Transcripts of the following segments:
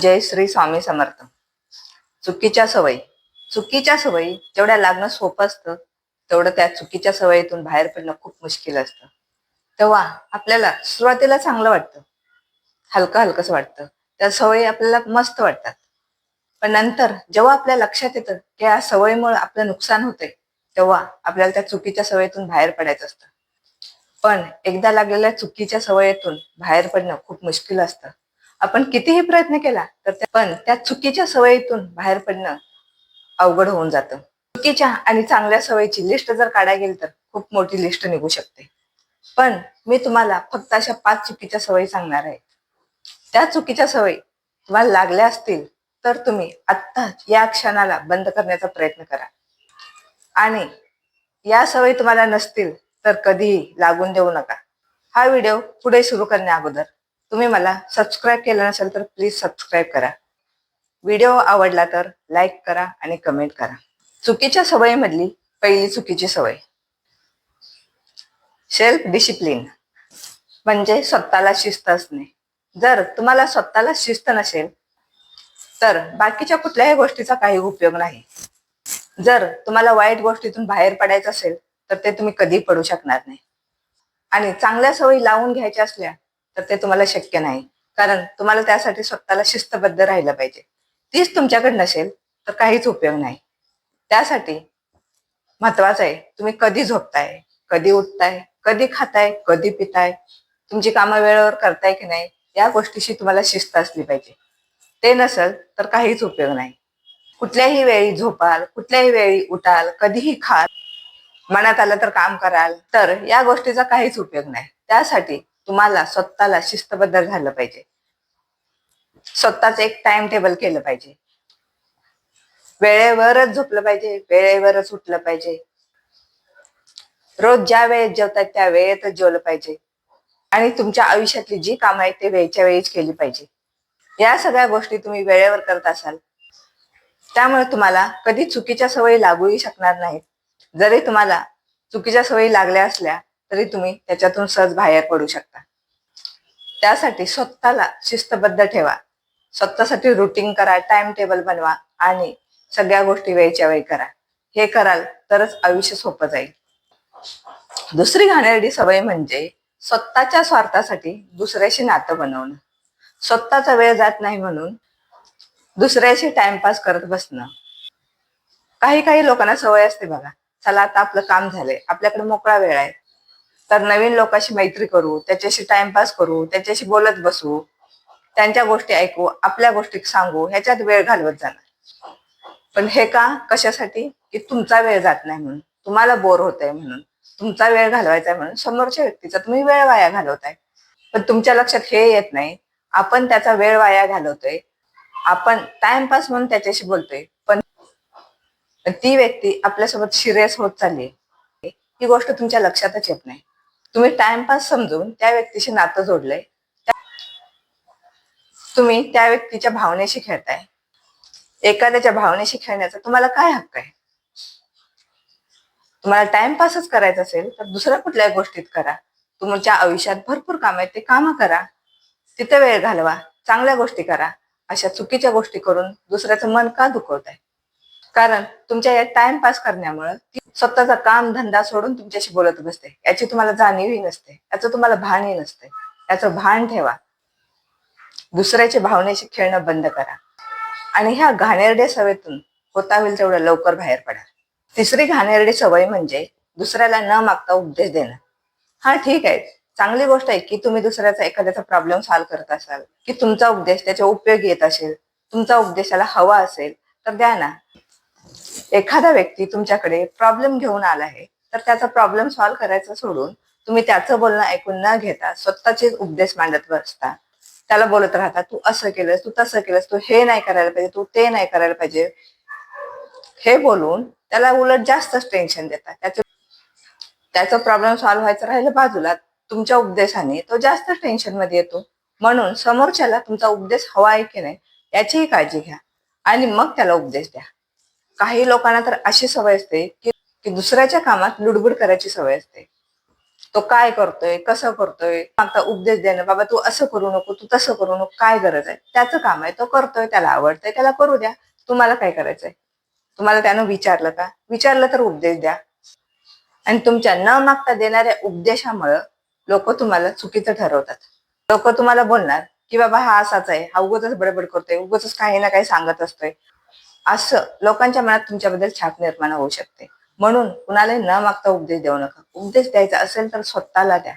जय श्री स्वामी समर्थ. चुकीच्या सवयी. चुकीच्या सवयी जेवढ्या लागणं सोपं असतं तेवढं त्या चुकीच्या सवयीतून बाहेर पडणं खूप मुश्किल असतं. तेव्हा आपल्याला सुरुवातीला चांगलं वाटतं. हलकं हलकंच वाटतं. त्या सवयी आपल्याला मस्त वाटतात. पण नंतर जेव्हा आपल्या लक्षात येतं की या सवयीमुळे आपलं नुकसान होतंय तेव्हा आपल्याला त्या चुकीच्या सवयीतून बाहेर पडायचं असतं. पण एकदा लागलेल्या चुकीच्या सवयीतून बाहेर पडणं खूप मुश्किल असतं. आपण कितीही प्रयत्न केला तर पण त्या चुकीच्या सवयीतून बाहेर पडणं अवघड होऊन जातं. चुकीच्या आणि चांगल्या सवयीची लिस्ट जर काढायला गेली तर खूप मोठी लिस्ट निघू शकते. पण मी तुम्हाला फक्त अशा पाच चुकीच्या सवयी सांगणार आहे. त्या चुकीच्या सवयी तुम्हाला लागल्या असतील तर तुम्ही आत्ता या क्षणाला बंद करण्याचा प्रयत्न करा. आणि या सवयी तुम्हाला नसतील तर कधीही लागून देऊ नका. हा व्हिडिओ पुढे सुरू करण्या अगोदर तुम्ही मला सबस्क्राईब केलं नसेल तर प्लीज सबस्क्राईब करा. व्हिडिओ आवडला तर लाईक करा आणि कमेंट करा. चुकीच्या सवयीमधली पहिली चुकीची सवय. सेल्फ डिसिप्लिन म्हणजे स्वतःला शिस्त असणे. जर तुम्हाला स्वतःला शिस्त नसेल तर बाकीच्या कुठल्याही गोष्टीचा काही उपयोग नाही. जर तुम्हाला वाईट गोष्टीतून बाहेर पडायचं असेल तर ते तुम्ही कधी पडू शकणार नाही. आणि चांगल्या सवयी लावून घ्यायच्या असल्या तर ते तुम्हाला शक्य नाही. कारण तुम्हाला त्यासाठी स्वतःला शिस्तबद्ध राहिलं पाहिजे. तीच तुमच्याकडे नसेल तर काहीच उपयोग नाही. त्यासाठी महत्वाचं आहे तुम्ही कधी झोपताय कधी उठताय कधी खाताय कधी पिताय तुमची कामं वेळेवर करताय की नाही या गोष्टीशी तुम्हाला शिस्त असली पाहिजे. ते नसेल तर काहीच उपयोग नाही. कुठल्याही वेळी झोपाल कुठल्याही वेळी उठाल कधीही खाल मनात आलं तर काम कराल तर या गोष्टीचा काहीच उपयोग नाही. त्यासाठी तुम्हाला स्वतःला शिस्तबद्ध झालं पाहिजे. स्वतःच एक टाइम टेबल केलं पाहिजे. वेळेवरच झोपलं पाहिजे वेळेवरच उठलं पाहिजे. रोज ज्या वेळेत जेवतात त्या वेळेतच जेवलं पाहिजे. आणि तुमच्या आयुष्यातली जी कामं आहेत ते वेळच्या वेळीच केली पाहिजे. या सगळ्या गोष्टी तुम्ही वेळेवर करत असाल त्यामुळे तुम्हाला कधी चुकीच्या सवयी लागूही शकणार नाहीत. जरी तुम्हाला चुकीच्या सवयी लागल्या असल्या तरी तुम्ही त्याच्यातून सहज बाहेर पडू शकता. त्यासाठी स्वतःला शिस्तबद्ध ठेवा. स्वतःसाठी रुटीन करा टाइम टेबल बनवा आणि सगळ्या गोष्टी वेळच्या वेळी करा. हे कराल तरच आयुष्य सोपं जाईल. दुसरी घाणेरडी सवय म्हणजे स्वतःच्या स्वार्थासाठी दुसऱ्याशी नातं बनवणं. स्वतःचा वेळ जात नाही म्हणून दुसऱ्याशी टाइमपास करत बसणं. काही काही लोकांना सवय असते बघा. चला आता आपलं काम झालंय. आपल्याकडे मोकळा वेळ आहे. तर नवीन लोकांशी मैत्री करू त्याच्याशी टाइमपास करू त्याच्याशी बोलत बसू त्यांच्या गोष्टी ऐकू आपल्या गोष्टी सांगू ह्याच्यात वेळ घालवत जाणार. पण हे का? कशासाठी? की तुमचा वेळ जात नाही म्हणून. तुम्हाला बोर होत आहे म्हणून. तुमचा वेळ घालवायचा आहे म्हणून. समोरच्या व्यक्तीचा तुम्ही वेळ वाया घालवताय. पण तुमच्या लक्षात हे येत नाही. आपण त्याचा वेळ वाया घालवतोय. आपण टाइमपास म्हणून त्याच्याशी बोलतोय. पण पण ती व्यक्ती आपल्यासोबत सिरियस होत चालली ही गोष्ट तुमच्या लक्षातच येत नाही. तुम्ही टाइमपास समजून त्या व्यक्तीशी नातं जोडलंय. तुम्ही त्या व्यक्तीच्या भावनेशी खेळताय. एखाद्याच्या भावनेशी खेळण्याचा तुम्हाला काय हक्क आहे? तुम्हाला टाइमपासच करायचा असेल तर दुसऱ्या कुठल्या गोष्टीत करा. तुमच्या आयुष्यात भरपूर काम आहेत ते काम करा. तिथे वेळ घालवा चांगल्या गोष्टी करा. अशा चुकीच्या गोष्टी करून दुसऱ्याचं मन का दुखवताय? कारण तुमच्या या टाइमपास करण्यामुळं ती स्वतःचा काम धंदा सोडून तुमच्याशी बोलत बसते. याची तुम्हाला जाणीवही नसते. याचं तुम्हाला भानही नसते. याचं भान ठेवा. दुसऱ्याच्या भावनेशी खेळणं बंद करा. आणि ह्या घाणेरड्या सवयीतून होता होईल तेवढं लवकर बाहेर पडा. तिसरी घाणेरडी सवय म्हणजे दुसऱ्याला न मागता उपदेश देणं. हा ठीक आहे. चांगली गोष्ट आहे की तुम्ही दुसऱ्याचा एखाद्याचा प्रॉब्लेम सॉल्व्ह करत असाल की तुमचा उपदेश त्याच्या उपयोगी येत असेल तुमचा उपदेशाला हवा असेल तर द्या ना. एखादा व्यक्ती तुमच्याकडे प्रॉब्लेम घेऊन आला आहे तर त्याचा प्रॉब्लेम सॉल्व्ह करायचा सोडून तुम्ही त्याचं बोलणं ऐकून न घेता स्वतःचे उपदेश मांडत बसता. त्याला बोलत राहता तू असं केलंस तू तसं केलंस तू हे नाही करायला पाहिजे तू ते नाही करायला पाहिजे. हे बोलून त्याला उलट जास्तच टेन्शन देता त्याचं त्याचा प्रॉब्लेम सॉल्व्ह व्हायचं राहिलं बाजूला तुमच्या उपदेशाने तो जास्त टेन्शनमध्ये येतो. म्हणून समोरच्याला तुमचा उपदेश हवा आहे की नाही याचीही काळजी घ्या आणि मग त्याला उपदेश द्या. काही लोकांना तर अशी सवय असते की की दुसऱ्याच्या कामात लुडबुड करायची सवय असते. तो काय करतोय कसं करतोय मागता उपदेश देणं बाबा तू असं करू नको तू तसं करू नको काय गरज आहे? त्याचं काम आहे तो करतोय त्याला आवडतंय त्याला करू द्या. तुम्हाला काय करायचंय? तुम्हाला त्यानं विचारलं का? विचारलं तर उपदेश द्या. आणि तुमच्या न मागता देणाऱ्या उपदेशामुळं लोक तुम्हाला चुकीचं ठरवतात. लोक तुम्हाला बोलणार की बाबा हा असाच आहे हा उगतच बडबड करतोय उगतच काही ना काही सांगत असतोय. असं लोकांच्या मनात तुमच्याबद्दल छाप निर्माण होऊ शकते. म्हणून कुणालाही न मागता उपदेश देऊ नका. उपदेश द्यायचा असेल तर स्वतःला द्या.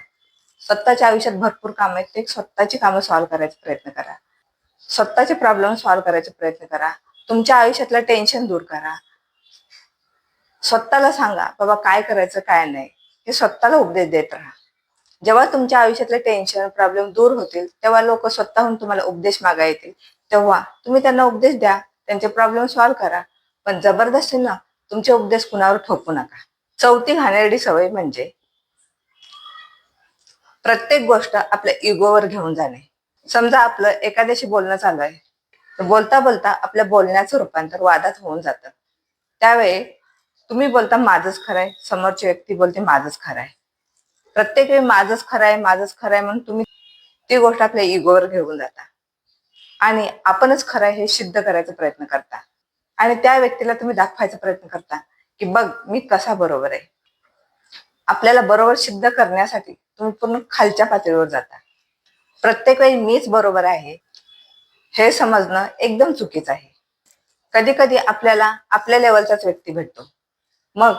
स्वतःच्या आयुष्यात भरपूर काम आहेत. ते स्वतःची कामं सॉल्व्ह करायचा प्रयत्न करा. स्वतःचे प्रॉब्लेम सॉल्व्ह करायचा प्रयत्न करा. तुमच्या आयुष्यातलं टेन्शन दूर करा. स्वतःला सांगा बाबा काय करायचं काय नाही? हे स्वतःला उपदेश देत राहा. जेव्हा तुमच्या आयुष्यातले टेन्शन प्रॉब्लेम दूर होतील तेव्हा लोक स्वतःहून तुम्हाला उपदेश मागा येतील. तेव्हा तुम्ही त्यांना उपदेश द्या. त्यांचे प्रॉब्लेम सॉल्व्ह करा. पण जबरदस्तीनं तुमचे उपदेश कुणावर ठोकू नका. चौथी घाणेरडी सवय म्हणजे प्रत्येक गोष्ट आपल्या इगोवर घेऊन जाणे. समजा आपलं एखाद्याशी बोलणं चालू आहे. बोलता बोलता आपल्या बोलण्याचं रूपांतर वादात होऊन जातं. त्यावेळी तुम्ही बोलता माझंच खरं आहे समोरची व्यक्ती बोलते माझंच खरं आहे. प्रत्येक वेळी माझंच खरं आहे माझंच खरं आहे म्हणून तुम्ही ती गोष्ट आपल्या इगोवर घेऊन जाता. आणि आपणच खरं आहे हे सिद्ध करायचा प्रयत्न करता. आणि त्या व्यक्तीला तुम्ही दाखवायचा प्रयत्न करता की बघ मी कसा बरोबर आहे. आपल्याला बरोबर सिद्ध करण्यासाठी तुम्ही पूर्ण खालच्या पातळीवर जाता. प्रत्येक वेळी मीच बरोबर आहे हे समजणं एकदम चुकीचं आहे. कधी कधी आपल्याला आपल्या लेवलचाच व्यक्ती भेटतो. मग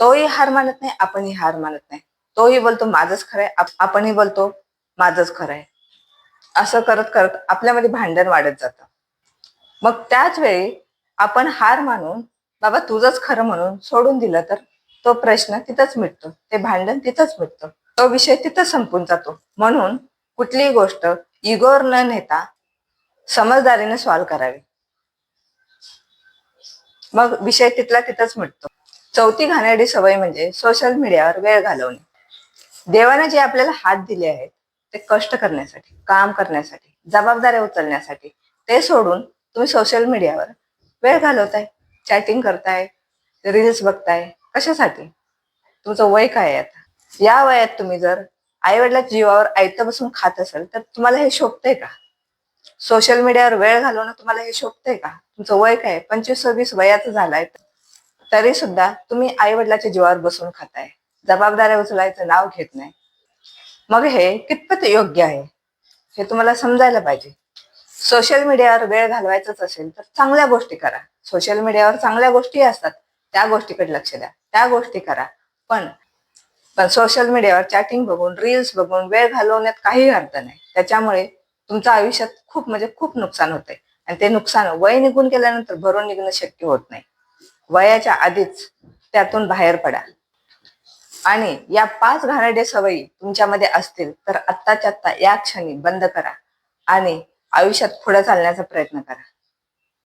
तोही हार मानत नाही आपणही हार मानत नाही. तोही बोलतो माझंच खरंय आप- आपणही बोलतो माझंच खरंय असं करत करत आपल्यामध्ये भांडण वाढत जातं. मग त्याच वेळी आपण हार मानून बाबा तुझंच खरं म्हणून सोडून दिलं तर तो प्रश्न तिथंच मिटतो. ते भांडण तिथंच मिटतो. तो विषय तिथंच संपून जातो. म्हणून कुठलीही गोष्ट इगोर न नेता समजदारीने सॉल्व करावी. मग विषय तिथला तिथंच मिटतो. चौथी घाणेरडी सवय म्हणजे सोशल मीडियावर वेळ घालवणे. देवाने जे आपल्याला हात दिले आहेत ते कष्ट करण्यासाठी काम करण्यासाठी जबाबदाऱ्या उचलण्यासाठी ते सोडून तुम्ही सोशल मीडियावर वेळ घालवताय चॅटिंग करताय रील्स बघताय कशासाठी? तुमचं वय काय आहे आता? या वयात तुम्ही जर आई वडिलाच्या जीवावर आयतं बसून खात असाल तर तुम्हाला हे शोभतंय का? सोशल मीडियावर वेळ घालवणं तुम्हाला हे शोभतंय का? तुमचं वय काय पंचवीस सव्वीस वयाचं झालंय तरी सुद्धा तुम्ही आई वडिलाच्या जीवावर बसून खाताय. जबाबदाऱ्या उचलायचं नाव घेत नाही. मग हे कितपत योग्य आहे? हे तुम्हाला समजायला पाहिजे. सोशल मीडियावर वेळ घालवायचाच असेल तर चांगल्या गोष्टी करा. सोशल मीडियावर चांगल्या गोष्टी असतात त्या गोष्टीकडे लक्ष द्या. त्या गोष्टी करा. पण पण सोशल मीडियावर चॅटिंग बघून रील्स बघून वेळ घालवण्यात काही अर्थ नाही. त्याच्यामुळे तुमच्या आयुष्यात खूप म्हणजे खूप नुकसान होते. आणि ते नुकसान वय निघून गेल्यानंतर भरून निघणं शक्य होत नाही. वयाच्या आधीच त्यातून बाहेर पडा. आणि या पाच घाणेरड्या सवयी तुमच्यामध्ये असतील तर आत्ताच्या आत्ता या क्षणी बंद करा आणि आयुष्यात पुढे चालण्याचा प्रयत्न करा.